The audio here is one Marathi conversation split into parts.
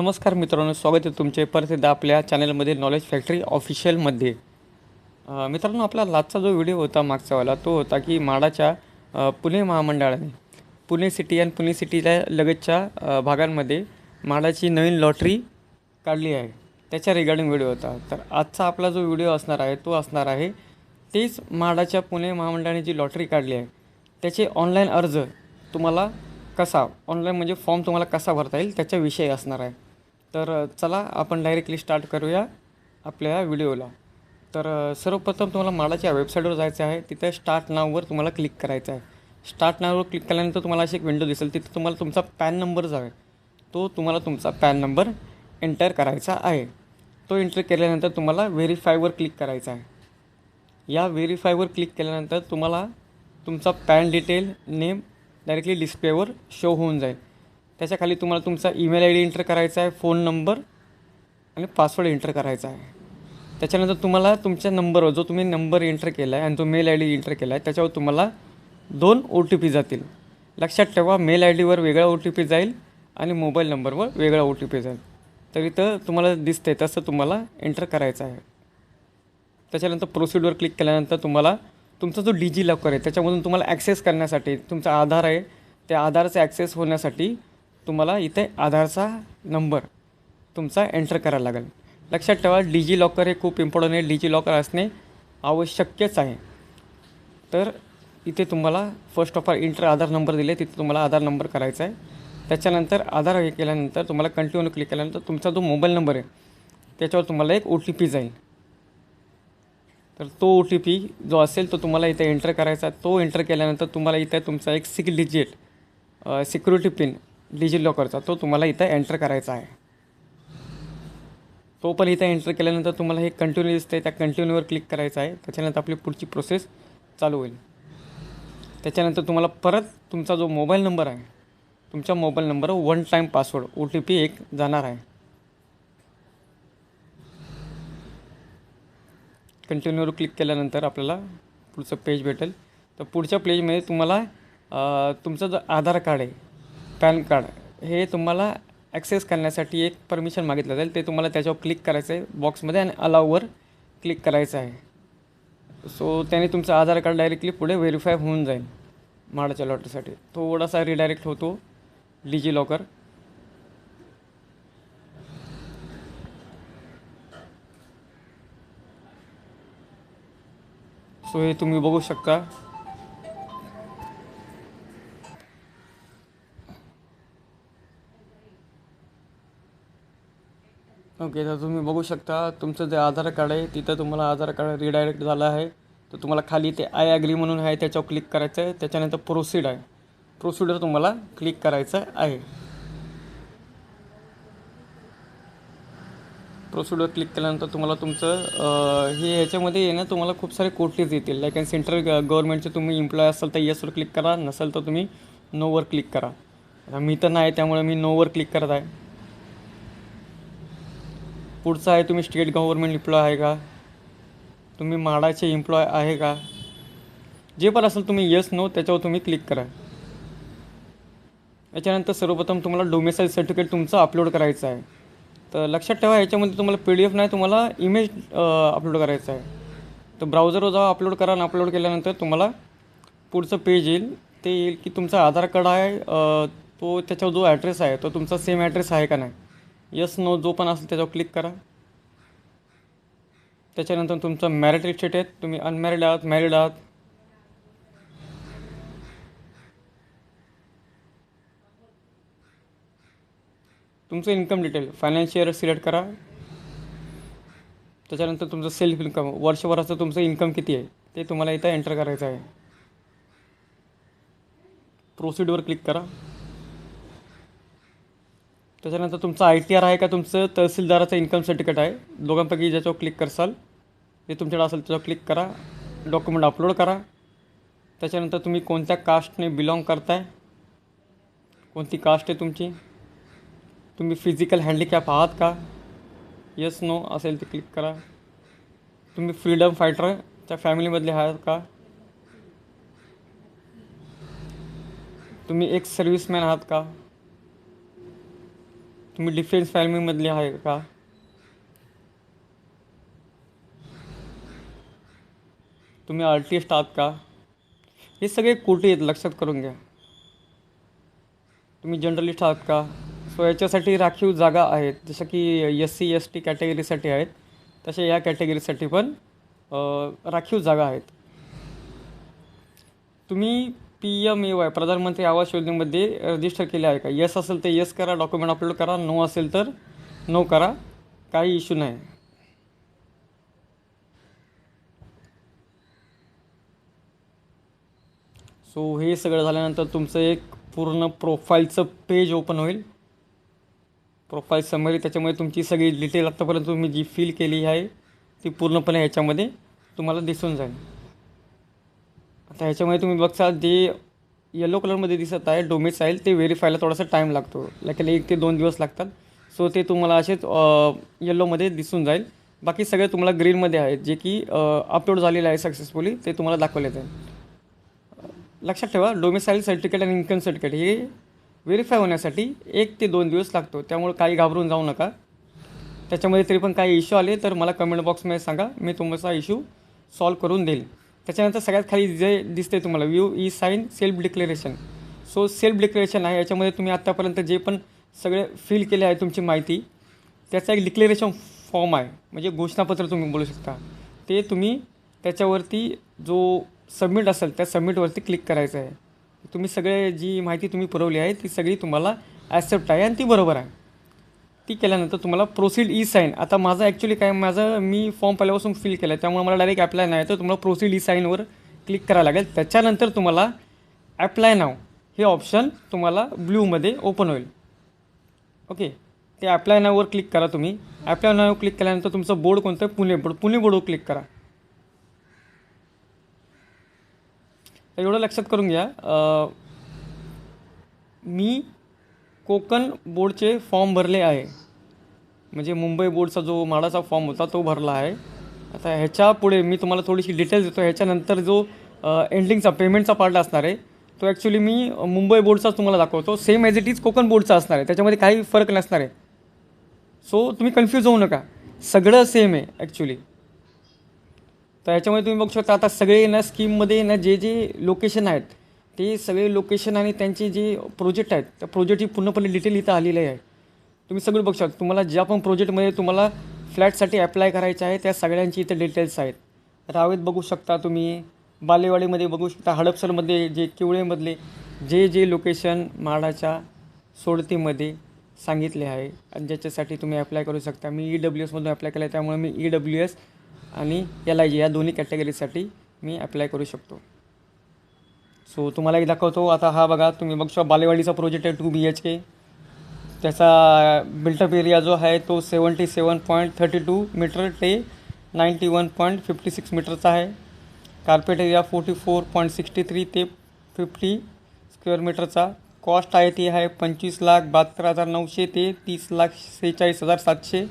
नमस्कार मित्रांनो स्वागत आहे तुमचे परत एकदा आपल्या चॅनलमध्ये नॉलेज फॅक्टरी ऑफिशियलमध्ये मित्रांनो आपला लास्टचा जो व्हिडिओ होता मागचावाला तो होता की माडाच्या पुणे महामंडळाने पुणे सिटी आणि पुणे सिटीच्या लगतच्या भागांमध्ये माडाची नवीन लॉटरी काढली आहे. त्याच्या रिगार्डिंग व्हिडिओ होता. तर आजचा आपला जो व्हिडिओ असणार आहे तो असणार आहे तेच माडाच्या पुणे महामंडळाने जी लॉटरी काढली आहे त्याचे ऑनलाईन अर्ज तुम्हाला कसा ऑनलाईन म्हणजे फॉर्म तुम्हाला कसा भरता येईल त्याच्याविषयी असणार आहे. तर चला आपण डायरेक्टली स्टार्ट करूया आपल्या व्हिडिओला. तर सर्वप्रथम तुम्हाला माडाच्या वेबसाईटवर जायचं आहे. तिथे स्टार्ट नाववर तुम्हाला क्लिक करायचं आहे. स्टार्ट नाववर क्लिक केल्यानंतर तुम्हाला अशी एक विंडो दिसेल. तिथे तुम्हाला तुमचा पॅन नंबर जो आहे तो तुम्हाला तुमचा पॅन नंबर एंटर करायचा आहे. तो एंटर केल्यानंतर तुम्हाला व्हेरीफायवर क्लिक करायचा आहे. या व्हेरीफायवर क्लिक केल्यानंतर तुम्हाला तुमचा पॅन डिटेल नेम डायरेक्टली डिस्प्लेवर शो होऊन जाईल. त्याच्याखाली तुम्हाला तुमचा ईमेल आय डी एंटर करायचा आहे फोन नंबर आणि पासवर्ड एंटर करायचा आहे. त्याच्यानंतर तुम्हाला तुमच्या नंबरवर जो तुम्ही नंबर एंटर केला आहे आणि जो मेल आय डी एंटर केला आहे त्याच्यावर तुम्हाला दोन ओ टी पी जातील. लक्षात ठेवा मेल आय डीवर वेगळा ओ टी पी जाईल आणि मोबाईल नंबरवर वेगळा ओ टी पी जाईल. तर इथं तुम्हाला दिसते तसं तुम्हाला एंटर करायचं आहे. त्याच्यानंतर प्रोसिडवर क्लिक केल्यानंतर तुम्हाला तुमचा जो डिजी लॉकर आहे त्याच्यामधून तुम्हाला ॲक्सेस करण्यासाठी तुमचा आधार आहे. त्या आधारचं ॲक्सेस होण्यासाठी तुम्हाला इथे आधारचा नंबर तुमचा एंटर करायला लागेल. लक्षात ठेवा डिजी लॉकर हे खूप इम्पॉर्टंट आहे. डिजी लॉकर असणे आवश्यकच आहे. तर इथे तुम्हाला first of all enter Aadhaar number दिले तिथे तुम्हाला आधार नंबर करायचा आहे. त्याच्यानंतर आधार हे केल्यानंतर तुम्हाला कंटिन्यू क्लिक केल्यानंतर तुमचा जो मोबाईल नंबर आहे त्याच्यावर तुम्हाला एक ओ टी पी जाईल. तर तो ओ टी पी जो असेल तो तुम्हाला इथे एंटर करायचा आहे. तो एंटर केल्यानंतर तुम्हाला इथे तुमचा एक सिक्स डिजिट सिक्युरिटी पिन डिजि लॉकरचा तो तुम्हाला इथं एंटर करायचा आहे. तो पण इथं एंटर केल्यानंतर तुम्हाला हे कंटिन्यू दिसते त्या कंटिन्यूवर क्लिक करायचं आहे. त्याच्यानंतर आपली पुढची प्रोसेस चालू होईल. त्याच्यानंतर तुम्हाला परत तुमचा जो मोबाईल नंबर आहे तुमच्या mobile number one time password O T P एक जाणार आहे. कंटिन्यूवर क्लिक केल्यानंतर आपल्याला पुढचं पेज भेटेल. तर पुढच्या पेजमध्ये तुम्हाला तुमचं जो आधार कार्ड आहे पॅन कार्ड हे तुम्हाला ॲक्सेस करण्यासाठी एक परमिशन मागितलं जाईल. ते तुम्हाला त्याच्यावर क्लिक करायचं आहे बॉक्समध्ये आणि अलाववर क्लिक करायचं आहे. सो त्याने तुमचं आधार कार्ड डायरेक्टली पुढे व्हेरीफाय होऊन जाईल म्हाडाच्या लॉटरीसाठी थोडासा रिडायरेक्ट होतो डिजी लॉकर सो हे तुम्ही बघू शकता. ओके तर तुम्ही बघू शकता तुमचं जे आधार कार्ड आहे तिथं तुम्हाला आधार कार्ड रिडायरेक्ट झालं आहे. तर तुम्हाला खाली ते आय ॲग्री म्हणून आहे त्याच्यावर क्लिक करायचं आहे. त्याच्यानंतर प्रोसीड आहे. प्रोसिडर तुम्हाला क्लिक करायचं आहे. प्रोसिडर क्लिक केल्यानंतर तुम्हाला तुमचं हे ह्याच्यामध्ये येणं ना तुम्हाला खूप सारे कोटीज येतील. लाईक अँड सेंट्रल गव्हर्नमेंटचे तुम्ही एम्प्लॉय असाल तर येसवर क्लिक करा. नसेल तर तुम्ही नोवर क्लिक करा. मी तर नाही त्यामुळे मी नोवर क्लिक करत आहे. पुढचं आहे तुम्ही स्टेट गव्हर्नमेंट एम्प्लॉय आहे का? तुम्ही माडाचे एम्प्लॉय आहे का? जे पण असेल तुम्ही येस नो त्याच्यावर तुम्ही क्लिक करा. याच्यानंतर सर्वप्रथम तुम्हाला डोमेसाईल सर्टिफिकेट तुमचं अपलोड करायचं आहे. तर लक्षात ठेवा याच्यामध्ये तुम्हाला पी डी एफ नाही तुम्हाला इमेज अपलोड करायचं आहे. तर ब्राउझरवर जावा अपलोड करा आणि अपलोड केल्यानंतर तुम्हाला पुढचं पेज येईल. ते येईल की तुमचा आधार कार्ड आहे तो त्याच्यावर जो ॲड्रेस आहे तो तुमचा सेम ॲड्रेस आहे का नाही. यस नो जो पण असेल त्याच्यावर क्लिक करा. त्याच्यानंतर तुमचं मॅरिटल स्टेट आहे. तुम्ही अनमॅरिड आहात मॅरिड आहात. तुमचं इन्कम डिटेल फायनान्शियल सिलेक्ट करा. त्याच्यानंतर तुमचं सेल्फ इन्कम वर्षभराचं तुमचं इन्कम किती आहे ते तुम्हाला इथं एंटर करायचं आहे. प्रोसिडवर क्लिक करा. त्याच्यानंतर तुमचं आय टी आर आहे का? तुमचं तहसीलदाराचं इन्कम सर्टिफिकेट आहे. दोघांपैकी ज्याच्यावर क्लिक करसाल जे तुमच्याकडे असेल त्याच्यावर क्लिक करा. डॉक्युमेंट अपलोड करा. त्याच्यानंतर तुम्ही कोणत्या कास्टने बिलॉंग करताय? कोणती कास्ट आहे तुमची? तुम्ही फिजिकल हँडिकॅप आहात का? येस नो असेल ते क्लिक करा. तुम्ही फ्रीडम फायटरच्या फॅमिलीमधले आहात का? तुम्ही एक सर्व्हिसमॅन आहात का? तुम्ही डिफेन्स फॅमिलीमधले आहे का? तुम्ही आर्टिस्ट आहात का? हे सगळे कोटे आहेत लक्षात करून घ्या. तुम्ही जर्नलिस्ट आहात का? सो याच्यासाठी राखीव जागा आहेत जसं की एस सी एस टी कॅटेगरीसाठी आहेत तसे या कॅटेगरीसाठी पण राखीव जागा आहेत. तुम्ही पी एम ए वाय प्रधानमंत्री आवास योजनेमध्ये रजिस्टर केले आहे का? येस असेल तर येस करा डॉक्युमेंट अपलोड करा नो असेल तर नो करा. काही इश्यू नाही. सो हे सगळं झाल्यानंतर तुमचं एक पूर्ण प्रोफाईलचं पेज ओपन होईल. प्रोफाईल समरी त्याच्यामध्ये तुमची सगळी डिटेल आत्तापर्यंत तुम्ही जी फिल केली आहे ती पूर्णपणे ह्याच्यामध्ये तुम्हाला दिसून जाईल. आता ह्याच्यामध्ये तुम्ही बघसाल जे येलो कलरमध्ये दिसत आहे डोमिसाईल ते व्हेरीफायला थोडासा टाईम लागतो. लाईक एक ते दोन दिवस लागतात. सो ते तुम्हाला असेच येल्लोमध्ये दिसून जाईल. बाकी सगळे तुम्हाला ग्रीनमध्ये आहेत जे की अपलोड झालेलं आहे सक्सेसफुली ते तुम्हाला दाखवले जाईल. लक्षात ठेवा डोमिसाईल सर्टिफिकेट आणि इन्कम सर्टिफिकेट हे व्हेरीफाय होण्यासाठी एक ते दोन दिवस लागतो. त्यामुळे काही घाबरून जाऊ नका. त्याच्यामध्ये तरी पण काही इश्यू आले तर मला कमेंट बॉक्समध्ये सांगा. मी तुमचा इश्यू सॉल्व करून देईल. त्याच्यानंतर सगळ्यात खाली जे दिसते तुम्हाला view e sign self declaration so self declaration आहे याच्यामध्ये तुम्ही आत्तापर्यंत जे पण सगळे फिल केले आहे तुमची माहिती त्याचा एक डिक्लेरेशन फॉर्म आहे. म्हणजे घोषणापत्र तुम्ही बोलू शकता. ते तुम्ही त्याच्यावरती जो सबमिट असेल त्या सबमिटवरती क्लिक करायचं आहे. तुम्ही सगळे जी माहिती तुम्ही पुरवली आहे ती सगळी तुम्हाला ॲक्सेप्ट आहे आणि ती बरोबर आहे. ती केल्यानंतर तुम्हाला प्रोसीड ई साईन आता माझं ॲक्च्युली काय माझं मी फॉर्म पहिल्यापासून फिल केलं आहे त्यामुळे मला डायरेक्ट ॲप्लाय नाही तर तुम्हाला प्रोसीड ई साईनवर क्लिक करायला लागेल. त्याच्यानंतर तुम्हाला ॲप्लाय नाव हे ऑप्शन तुम्हाला ब्ल्यूमध्ये ओपन होईल. ओके ते ॲप्लाय नाववर क्लिक करा तुम्ही. ॲप्लाय नाववर क्लिक केल्यानंतर तुमचं बोर्ड कोणतं? आहे पुणे बोर्ड पुणे बोर्डवर क्लिक करा. तर एवढं लक्षात करून घ्या. मी कोकण बोर्डचे फॉर्म भरले आहे. म्हणजे मुंबई बोर्डचा जो माडाचा फॉर्म होता तो भरला आहे. आता ह्याच्या पुढे मी तुम्हाला थोडीशी डिटेल्स देतो. ह्याच्यानंतर जो एंडिंगचा पेमेंटचा पार्ट असणार आहे तो ॲक्च्युली मी मुंबई बोर्डचाच तुम्हाला दाखवतो. Same as it is Konkan बोर्डचा असणार आहे. त्याच्यामध्ये काही फरक नसणार आहे. सो तुम्ही कन्फ्यूज होऊ नका. सगळं सेम आहे ॲक्च्युली तर ह्याच्यामध्ये तुम्ही बघू शकता आता सगळे ना स्कीममध्ये ना जे जे लोकेशन आहेत ते सगळे लोकेशन आणि त्यांचे जे प्रोजेक्ट आहेत त्या प्रोजेक्टची पूर्णपणे डिटेल इथं आलेली आहे. तुम्ही सगळं बघू शकता. तुम्हाला ज्या पण प्रोजेक्टमध्ये तुम्हाला फ्लॅटसाठी अप्लाय करायचं आहे त्या सगळ्यांची इथं डिटेल्स आहेत. रावेत बघू शकता तुम्ही बालेवाडीमध्ये बघू शकता हडपसरमध्ये जे किवळेमधले जे जे लोकेशन माडाच्या सोडतीमध्ये सांगितले आहे आणि ज्याच्यासाठी तुम्ही अप्लाय करू शकता. मी ई डब्ल्यू एसमधून अप्लाय केलं आहे त्यामुळे मी ई डब्ल्यू एस आणि एल आय जी या दोन्ही कॅटेगरीसाठी मी अप्लाय करू शकतो. सो तुम्हाला एक दाखवतो. आता हा बघा तुम्ही बघू शकता बालेवाडीचा प्रोजेक्ट आहे टू बी एच के त्याचा बिल्टअप एरिया जो आहे तो seventy seven point thirty two meter ते ninety one point fifty six मीटरचा आहे. Carpet area forty four point sixty three ते फिफ्टी स्क्वेअर मीटरचा कॉस्ट आहे ती आहे पंचवीस लाख बहात्तर हजार नऊशे ते तीस लाख सेहेचाळीस हजार सातशे.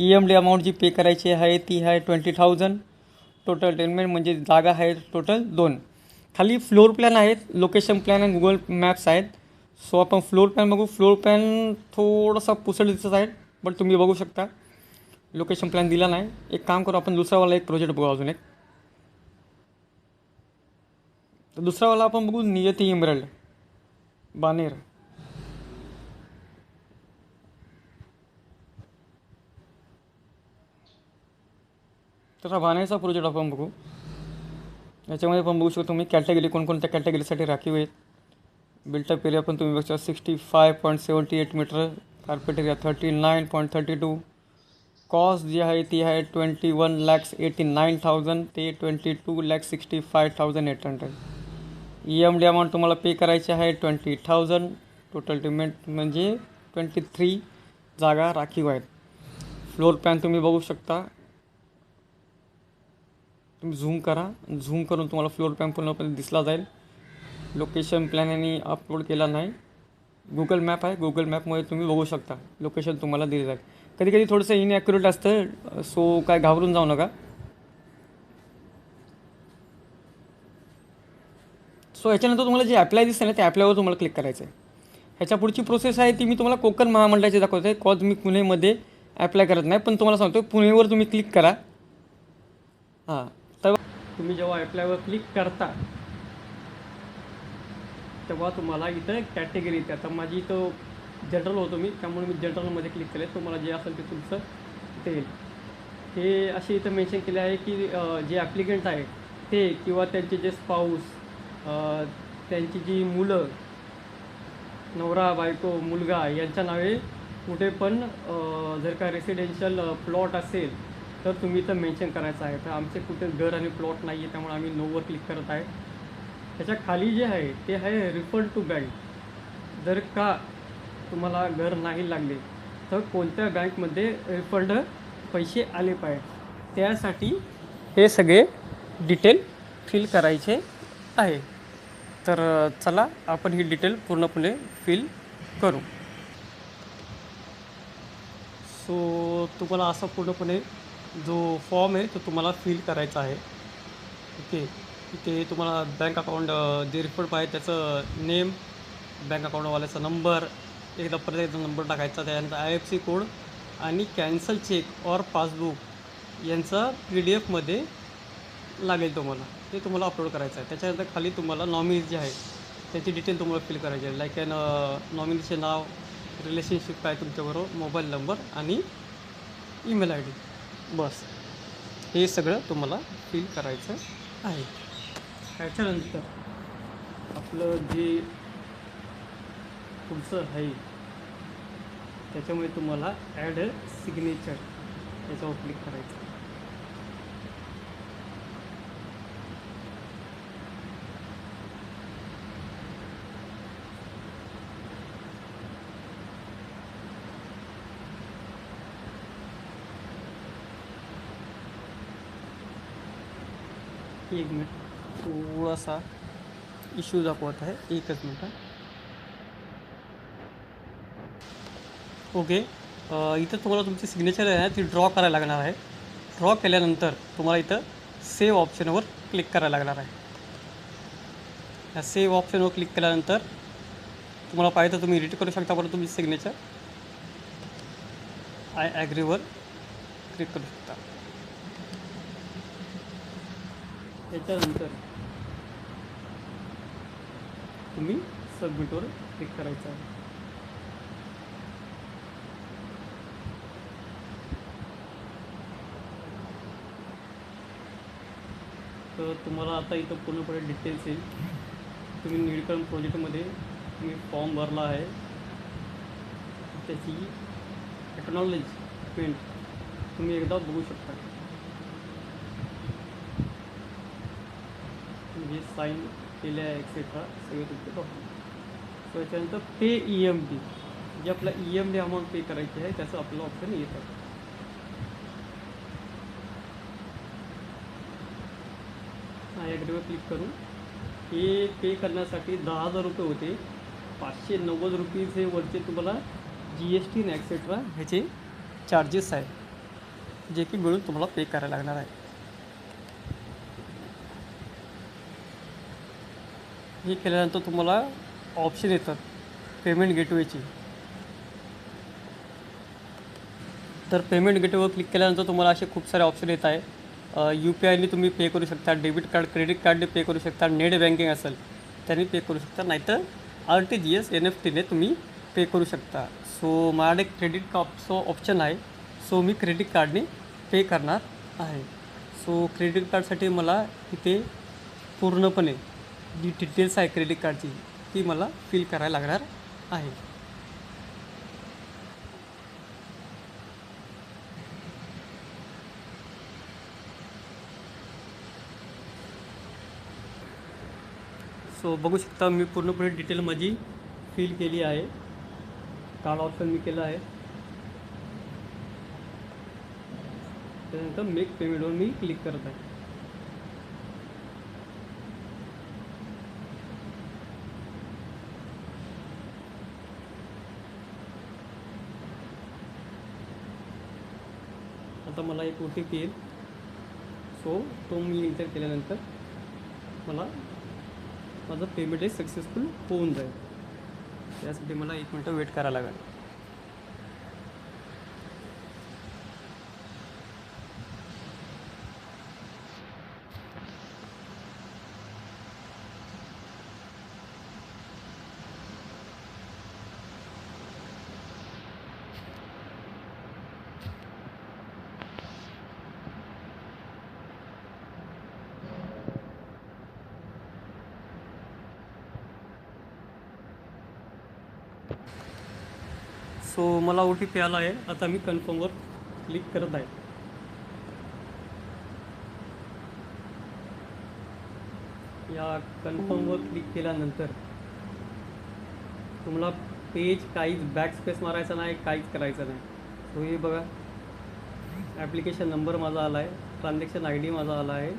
ई एम डी अमाऊंट जी पे करायची आहे ती आहे ट्वेंटी थाउजंड टोटल टेनमेंट म्हणजे जागा आहे टोटल दोन. खाली फ्लोअर प्लॅन आहेत लोकेशन प्लॅन आणि गुगल मॅप्स आहेत. सो आपण फ्लोअर प्लॅन बघू. फ्लोअर प्लॅन थोडासा पुसट दिसत आहे बट तुम्ही बघू शकता. लोकेशन प्लॅन दिला नाही. एक काम करू आपण दुसरावाला एक प्रोजेक्ट बघू अजून एक. तर दुसरावाला आपण बघू नियती इमरल्ड बानेर. तर हा बानेरचा प्रोजेक्ट आपण बघू. याच्यामध्ये पण बघू शकतो तुम्ही कॅटेगरी कोणकोणत्या कॅटेगरीसाठी राखीव आहेत. बिल्टअप एरिया पण तुम्ही बघता sixty five point seventy eight meter carpet area thirty nine point thirty two cost जी आहे ती आहे twenty one lakhs eighty nine thousand ते twenty two lakhs sixty five thousand eight hundred E M D amount तुम्हाला पे करायची आहे ट्वेंटी थाउजंड टोटल पेमेंट म्हणजे ट्वेंटी थ्री जागा राखीव आहेत. फ्लोर प्लॅन तुम्ही बघू शकता. तुम्ही झूम करा. झूम करून तुम्हाला फ्लोअर प्लॅन पूर्णपणे दिसला जाईल. लोकेशन प्लॅन यांनी अपलोड केला नाही. गुगल मॅप आहे. गुगल मॅपमुळे तुम्ही बघू शकता. लोकेशन तुम्हाला दिले जाईल. कधी कधी थोडंसं इनॲक्युरेट असतं. सो काय घाबरून जाऊ नका. सो याच्यानंतर तुम्हाला जे ॲप्लाय दिसतं ना त्या अप्लायवर तुम्हाला क्लिक करायचं आहे ह्याच्या पुढची प्रोसेस आहे ती मी तुम्हाला कोकण महामंडळाची दाखवत आहे कॉज मी पुणेमध्ये ॲप्लाय करत नाही पण तुम्हाला सांगतो पुणेवर तुम्ही क्लिक करा. हां. तुम्ही जेव्हा ॲप्लायवर क्लिक करता तेव्हा तुम्हाला इथं कॅटेगरी येते. आता माझी इथं जनरल होतो मी त्यामुळे मी जनरलमध्ये क्लिक केलं तुम्हाला जे असेल ते तुमचं ते येईल. हे असे इथं मेन्शन केले आहे की जे ॲप्लिकंट आहे ते किंवा त्यांचे जे स्पाऊस त्यांची जी मुलं नवरा बायको मुलगा यांच्या नावे कुठे पण जर का रेसिडेन्शियल प्लॉट असेल तर तुम्ही इथं मेन्शन करायचं आहे. तर आमचे कुठे घर आणि प्लॉट नाही आहे त्यामुळे आम्ही नोवर क्लिक करत आहे. त्याच्याखाली जे आहे ते आहे रिफंड टू बँक जर का तुम्हाला घर नाही लागले तर कोणत्या बँकमध्ये रिफंड पैसे आले पाहिजे? त्यासाठी हे सगळे डिटेल फिल करायचे आहे. तर चला आपण ही डिटेल पूर्णपणे फिल करू. सो तुम्हाला असं पूर्णपणे जो फॉर्म आहे तो तुम्हाला फिल करायचा आहे. ओके इथे तुम्हाला बँक अकाउंट जे रिफंड पाहिजे त्याचं नेम बँक अकाउंटवाल्याचा नंबर एकदा परत एकदा नंबर टाकायचा त्यानंतर आय एफ सी कोड आणि कॅन्सल चेक और पासबुक यांचा पी डी एफमध्ये लागेल तुम्हाला. ते तुम्हाला अपलोड करायचं आहे. त्याच्यानंतर खाली तुम्हाला नॉमिनी जे आहे त्याची डिटेल तुम्हाला फिल करायची आहे. लाईक ॲन नॉमिनीचे नाव रिलेशनशिप काय तुमच्याबरोबर मोबाईल नंबर आणि ईमेल आय डी बस. हे सगळं तुम्हाला फील करायचं आहे. त्याच्यानंतर आपलं जे पुढचं आहे त्याच्यामुळे तुम्हाला ॲड सिग्नेचर याच्यावर क्लिक करायचं. एक मिनिट. थोडासा इश्यू दाखवत आहे. एकच मिनटं ओके इथं तुम्हाला तुमची सिग्नेचर आहे ना ती ड्रॉ करायला लागणार आहे. ड्रॉ केल्यानंतर तुम्हाला इथं सेव्ह ऑप्शनवर क्लिक करायला लागणार आहे. या सेव्ह ऑप्शनवर क्लिक केल्यानंतर तुम्हाला पाहिजे तर तुम्ही एडिट करू शकता बरं तुमची सिग्नेचर आय ॲग्रीवर क्लिक करू शकता. त्याच्यानंतर तुम्ही सबमिटवर क्लिक करायचं आहे. तर तुम्हाला आता इथं पूर्णपणे डिटेल्स येईल. तुम्ही निळकरण प्रोजेक्टमध्ये तुम्ही फॉर्म भरला आहे. त्याची एक्नॉलेजमेंट तुम्ही एकदा बघू शकता. म्हणजे साईन केले आहे एक्सेट्रा सगळे तुमचे डॉक्युमेंट सो याच्यानंतर पे ई एम डी जे आपला E M D amount pay करायची आहे त्याचं आपलं ऑप्शन येतं. आय ॲग्रीवर क्लिक करू हे पे करण्यासाठी दहा हजार रुपये होते. पाचशे नव्वद रुपीचे वरचे तुम्हाला जी एस टी ॲक्सेट्रा ह्याचे चार्जेस आहे जे की मिळून तुम्हाला पे करायला लागणार आहे. हे केल्यानंतर तुम्हाला ऑप्शन येतात. पेमेंट गेटवेची तर पेमेंट गेटवेवर क्लिक केल्यानंतर तुम्हाला असे खूप सारे ऑप्शन येत आहे. यू पी आयने तुम्ही पे करू शकता डेबिट कार्ड क्रेडिट कार्डने पे करू शकता नेट बँकिंग असेल त्याने पे करू शकता नाहीतर R T G S N F टीने तुम्ही पे करू शकता. सो माझ्याकडे क्रेडिट कार्डचं ऑप्शन आहे. सो मी क्रेडिट कार्डने पे करणार आहे. सो क्रेडिट कार्डसाठी मला इथे पूर्णपणे जी डिटेल्स आहे क्रेडिट कार्डची ती मला फिल करायला लागणार आहे. सो बघू शकता मी पूर्णपणे डिटेल माझी फिल केली आहे. कार्ड ऑप्शन मी केलं आहे. त्यानंतर मेक पेमेंटवर मी क्लिक करत आहे. आता मला एक ओ टी पी येईल. सो तो मी एंटर केल्यानंतर मला माझं पेमेंट हे सक्सेसफुल होऊन जाईल. त्यासाठी मला एक मिनटं वेट करायला लागेल. सो मला ओ टी पी आला आहे. आता मी कन्फर्मवर क्लिक करत आहे. या कन्फर्मवर क्लिक केल्यानंतर तुम्हाला पेज काहीच बॅक स्पेस मारायचा नाही काहीच करायचं नाही. सो हे बघा. ॲप्लिकेशन नंबर माझा आला आहे. ट्रान्झॅक्शन आय डी माझा आला आहे.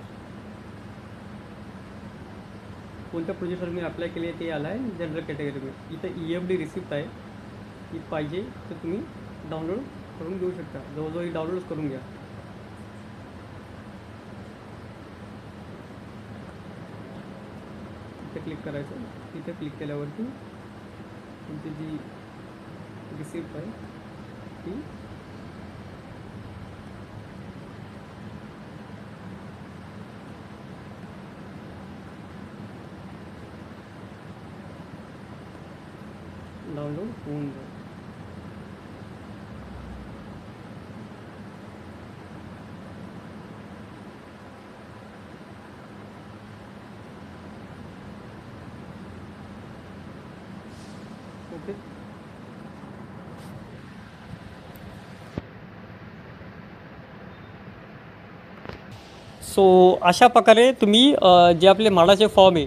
कोणत्या प्रोजेक्टवर मी अप्लाय केले आहे ते आलं आहे. जनरल कॅटेगरीमध्ये इथं ई एफ डी रिसिप्ट आहे. ही पाहिजे तर तुम्ही डाउनलोड करून घेऊ शकता. जवळजवळ ही डाउनलोड करून घ्या. इथे क्लिक करायचं. तिथे क्लिक केल्यावरती तुमची जी रिसिप्ट आहे ती डाउनलोड होऊन जाईल ओके सो अशा प्रकारे तुम्ही जे आपले माडाचे फॉर्म आहे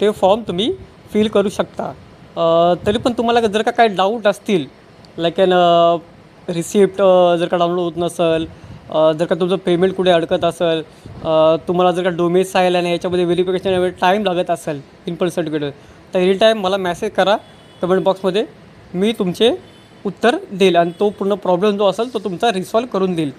ते फॉर्म तुम्ही फिल करू शकता. तरी पण तुम्हाला जर का काही डाऊट असतील लाईक अन रिसिप्ट जर का डाउनलोड होत नसेल जर का तुमचं पेमेंट कुठे अडकत असेल तुम्हाला जर का डोमेस साईल आणि याच्यामध्ये व्हेरिफिकेशन टाईम लागत असेल इनपुट सर्टिफिकेट तर एनी टाईम मला मेसेज करा कमेंट बॉक्समध्ये मी तुमचे उत्तर देईल. आणि तो पूर्ण प्रॉब्लेम जो असेल तो तुमचा रिसॉल्व करून देईल.